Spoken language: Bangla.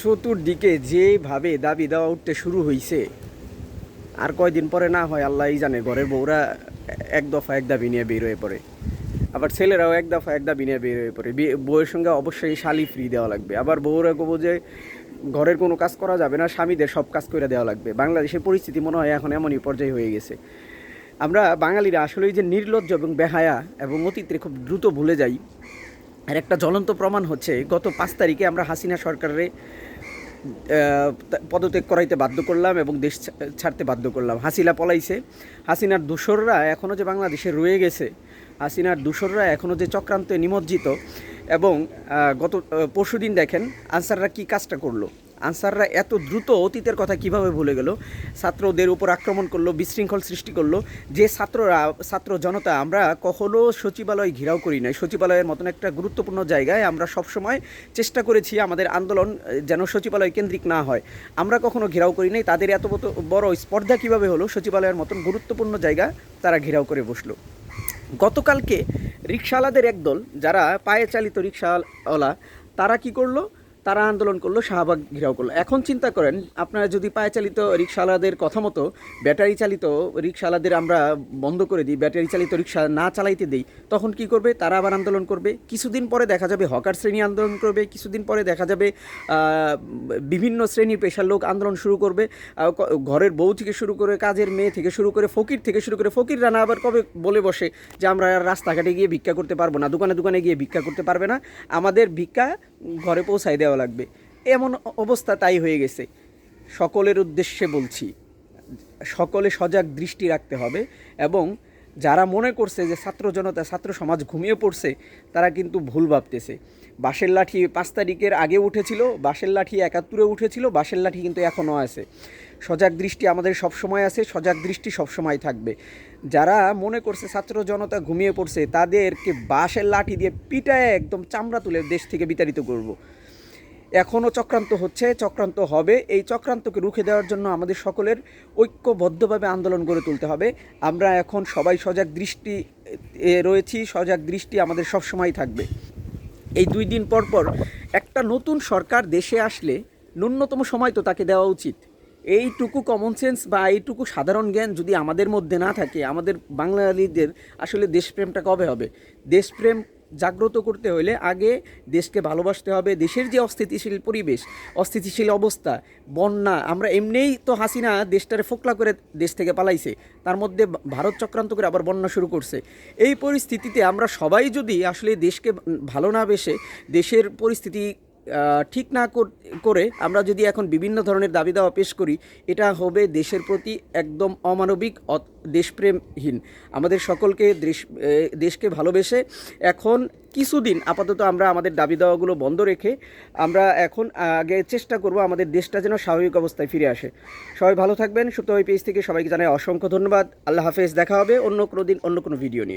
চতুর্দিকে যেভাবে দাবি দেওয়া উঠতে শুরু হয়েছে আর কয়দিন পরে না হয় আল্লাহই জানে, ঘরের বউরা এক দফা এক দাবি নিয়ে বের হয়ে পড়ে। আবার ছেলেরাও এক দফা এক দাবি নিয়ে বের হয়ে পড়ে। বউয়ের সঙ্গে অবশ্যই শালি ফ্রি দেওয়া লাগবে। আবার বউরা কবো যে, ঘরের কোনো কাজ করা যাবে না, স্বামীদের সব কাজ করে দেওয়া লাগবে। বাংলাদেশের পরিস্থিতি মনে হয় এখন এমনই পর্যায়ে হয়ে গেছে। আমরা বাঙালিরা আসলেই যে নির্লজ্জ এবং বেহায়া এবং অতীতে খুব দ্রুত ভুলে যাই আর একটা জ্বলন্ত প্রমাণ হচ্ছে, গত পাঁচ তারিখে আমরা হাসিনা সরকারের পদত্যাগ করাইতে বাধ্য করলাম এবং দেশ ছাড়তে বাধ্য করলাম। হাসিলা পলাইছে। হাসিনার দূষররা এখনও যে বাংলাদেশে রয়ে গেছে, হাসিনার দূষররা এখনও যে চক্রান্তে নিমজ্জিত এবং গত পরশু দিন দেখেন আনসাররা কী কাজটা করল। আনসাররা এত দ্রুত অতীতের কথা কীভাবে ভুলে গেল? ছাত্রদের উপর আক্রমণ করল, বিশৃঙ্খল সৃষ্টি করল। যে ছাত্ররা, ছাত্র জনতা আমরা কখনো সচিবালয় ঘেরাও করি নাই। সচিবালয়ের মতন একটা গুরুত্বপূর্ণ জায়গায় আমরা সবসময় চেষ্টা করেছি আমাদের আন্দোলন যেন সচিবালয় কেন্দ্রিক না হয়। আমরা কখনো ঘেরাও করি নাই। তাদের এত বড় স্পর্ধা কীভাবে হলো? সচিবালয়ের মতন গুরুত্বপূর্ণ জায়গা তারা ঘেরাও করে বসল। গতকালকে রিক্সাওয়ালাদের একদল, যারা পায়ে চালিত রিক্সাওয়ালা তারা কি করল? তারা আন্দোলন করল, শাহবাগ ঘেরাও করল। এখন চিন্তা করেন, আপনারা যদি পায়ে চালিত রিক্সাওয়ালাদের কথা মতো, ব্যাটারি চালিত রিক্সাওয়ালাদের আমরা বন্ধ করে দিই, ব্যাটারি চালিত রিক্সা না চালাইতে দিই, তখন কি করবে? তারা আবার আন্দোলন করবে। কিছুদিন পরে দেখা যাবে হকার শ্রেণি আন্দোলন করবে, কিছুদিন পরে দেখা যাবে বিভিন্ন শ্রেণির পেশার লোক আন্দোলন শুরু করবে। ঘরের বউ থেকে শুরু করে, কাজের মেয়ে থেকে শুরু করে, ফকির থেকে শুরু করে, ফকির রানা আবার কবে বলে বসে যে আমরা রাস্তাঘাটে গিয়ে ভিক্ষা করতে পারব না, দোকানে দোকানে গিয়ে ভিক্ষা করতে পারবে না। আমাদের ভিক্ষা ঘরে পৌঁছায় দেওয়া লাগবে। এমন অবস্থা তাই হয়ে গেছে। সকলের উদ্দেশ্যে বলছি, সকলে সজাগ দৃষ্টি রাখতে হবে এবং যারা মনে করছে যে ছাত্র জনতা, ছাত্র সমাজ ঘুমিয়ে পড়ছে, তারা কিন্তু ভুল ভাবতেছে। বাঁশের লাঠি পাঁচ তারিখের আগে উঠেছিল, বাঁশের লাঠি একাত্তরে উঠেছিল, বাঁশের লাঠি কিন্তু এখনও আছে। সজাগ দৃষ্টি আমাদের সব সময় আছে, সজাগ দৃষ্টি সব সময় থাকবে। যারা মনে করছে ছাত্র জনতা ঘুমিয়ে পড়ছে, তাদেরকে বাঁশের লাঠি দিয়ে পিটায় একদম চামড়া তুলে দেশ থেকে বিতাড়িত করব। এখনও চক্রান্ত হচ্ছে, চক্রান্ত হবে। এই চক্রান্তকে রুখে দেওয়ার জন্য আমাদের সকলের ঐক্যবদ্ধভাবে আন্দোলন গড়ে তুলতে হবে। আমরা এখন সবাই সজাগ দৃষ্টি রয়েছি, সজাগ দৃষ্টি আমাদের সবসময় থাকবে। এই দুই দিন পর পর একটা নতুন সরকার দেশে আসলে ন্যূনতম সময় তো তাকে দেওয়া উচিত। এইটুকু কমন সেন্স বা এইটুকু সাধারণ জ্ঞান যদি আমাদের মধ্যে না থাকে, আমাদের বাঙালিদের আসলে দেশপ্রেমটা কবে হবে? দেশপ্রেম জাগ্রত করতে হলে আগে দেশকে ভালোবাসতে হবে, দেশের যে অস্থিতিশীল পরিবেশ, অস্থিতিশীল অবস্থা, বন্যা, আমরা এমনিই তো হাসিনা দেশটারে ফোকলা করে দেশ থেকে পালাইছে, তার মধ্যে ভারত চক্রান্ত করে আবার বন্যা শুরু করছে। এই পরিস্থিতিতে আমরা সবাই যদি আসলে দেশকে ভালো না বেসে, দেশের পরিস্থিতি ঠিক না কর- আমরা যদি এখন বিভিন্ন ধরনের দাবি দাওয়া পেশ করি, এটা হবে দেশের প্রতি একদম অমানবিক দেশপ্রেমহীন। আমাদের সকলকে দেশ দেশকে ভালোবেসে এখন কিছুদিন আপাতত আমরা আমাদের দাবি দাওয়াগুলো বন্ধ রেখে আমরা এখন আগে চেষ্টা করব আমাদের দেশটা যেন স্বাভাবিক অবস্থায় ফিরে আসে। সবাই ভালো থাকবেন সুতো পেজ থেকে সবাইকে জানাই অসংখ্য ধন্যবাদ। আল্লাহ হাফেজ, দেখা হবে অন্য কোনো দিন, অন্য কোনো ভিডিও নিয়ে।